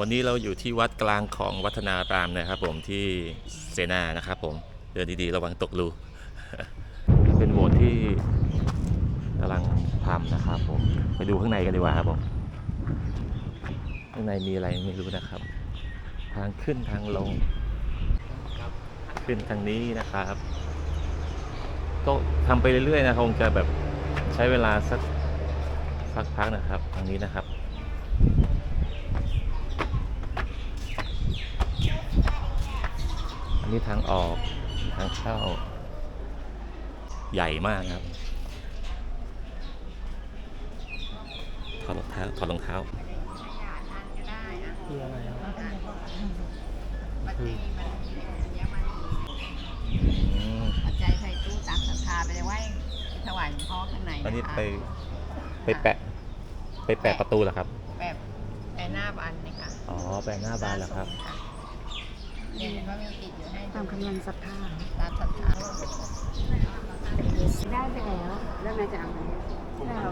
วันนี้เราอยู่ที่วัดกลางของวัฒนารามนะครับ ผมที่เสนานะครับ ผมเดินดีๆระวังตกรูเป็นโบสถ์ที่กำลังทำนะครับ ผมไปดูข้างในกันดีกว่าครับผมข้างในมีอะไรไม่รู้นะครับ ทางขึ้นทางลงขึ้นทางนี้นะครับก็ทำไปเรื่อยๆนะคงจะแบบใช้เวลาสักสักพักนะครับทางนี้นะครับ อั นนี้ทางออกทางเข้า ใหญ่มากครับถอดรองเท้าถอดรองเท้าคืออะไรครับอืมปัจจัยใส่ตู้ตามศรัทธาไปเลยไหว้ถวายหลวงพ่อข้างในอันนี้นะคะไปไปแปะ ไปแปะประตูเหรอครับแบบแปะหน้าบานนี่ค่ะอ๋อ แปะหน้าบานเหรอครับ เนี่ยเห็นว่ามีติดอยู่ให้ตามกำลังศรัทธาตามศรัทธาได้ไปแล้วแล้วนายจะเอาไหมแล้ว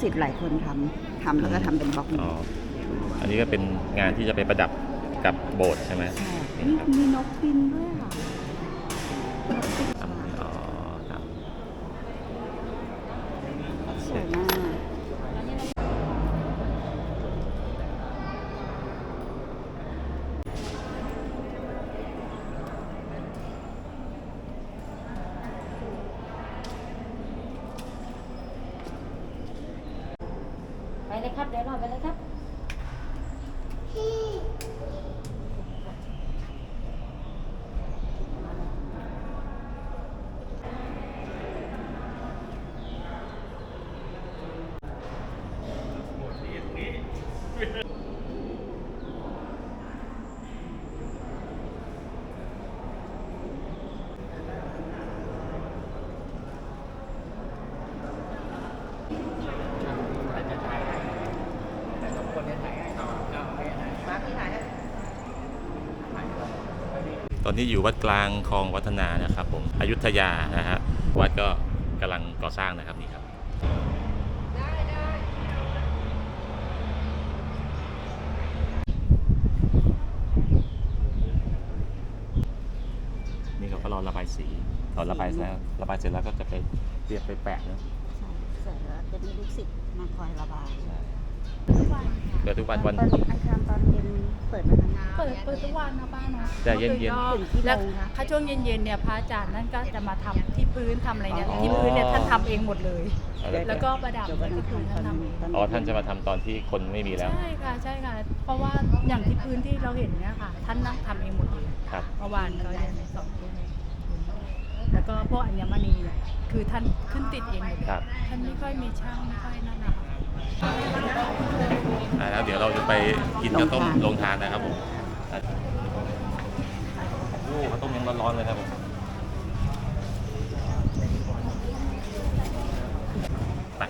สิทธิ์หลายคนทำทำแล้วก็ทำเป็นบล็อกอ๋อ อันนี้ก็เป็นงานที่จะไปประดับกับโบสถ์ใช่ไหม ใช่ มีมีนกบินด้วยค่ะอ๋อครับสวยมากไปเลยครับเดี๋ยวรอไปเลยครับ ตอนนี้อยู่วัดกลางคลองวัฒนานะครับผมอยุธยานะฮะวัดก็กำลังก่อสร้างนะครับนี่ครับ นี่เขา ก็รอระบายสีพอระบายแล้วระบายเสร็จแล้วก็จะไปเตรียมไปแปะนะใช่เสร็จแล้วจะมีลูกศิษย์มาคอยระบายเดี๋ยวทุกวันวันตอนอาคารตอนเย็นเปิดไหมคะ เปิดเปิดทุกวันนะป้าเนาะแต่เย็นๆ ก็ถึงกี่โมงแล้วคะถ้าช่วงเย็นๆเนี่ยพระอาจารย์นั่นก็จะมาทำที่พื้นทำอะไรเนี่ยอ๋อที่พื้นเนี่ยท่านทำเองหมดเลยอะไรแล้วก็ประดับเดี๋ยววันก็อังคืคาอรตท่าอนนทำเองตอนอ๋อท่านจะมาทำตอนที่คนไม่มีแล้ว ใช่ค่ะใช่ค่ะ เพราะว่าอย่างที่พื้นที่เราเห็นเนี่ยค่ะ ท่านนั่งทำเองหมดเลยครับ เมื่อวานก็ยังสองคน แล้วก็พวกอัญมณีเนี่ยคือท่านขึ้นติดเองหมดเลยครับ ท่านไม่ค่อยมีช่างไม่ค่อยนั่นนะคะ อ่าแล้วเดี๋ยวเราจะไปกินข้าวต้มโรงทานนะครับผมอะโอ้ข้าวต้มยังร้อนๆเลยครับผมไป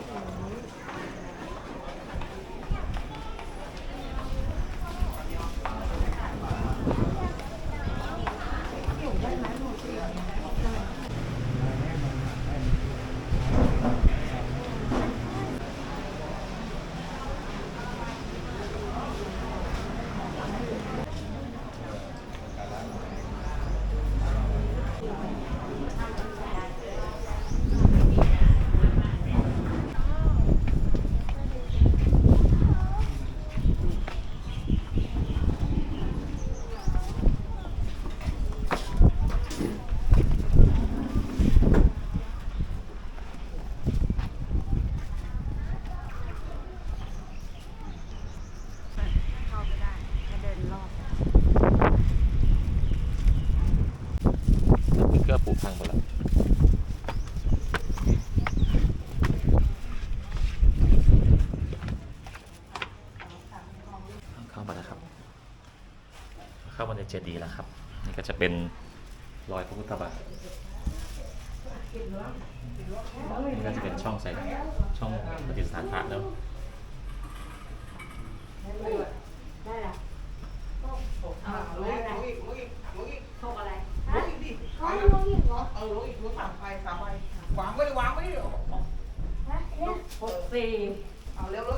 นี่ก็ปลูก พังหมดแล้วเข้ามาแล้วครับ เข้ามาในเจดีย์แล้วครับ นี่ก็จะเป็นรอยพระพุทธบาทนี่ก็จะเป็นช่องใส่ช่องปฏิสถานพระแล้ว ล้วง อีกเหรอเออล้วงอีกล้วงสามใบสามใบวางไว้เลยวางไว้เลยฮะเนี่ยหกสี่เอาเร็วล้วงอีก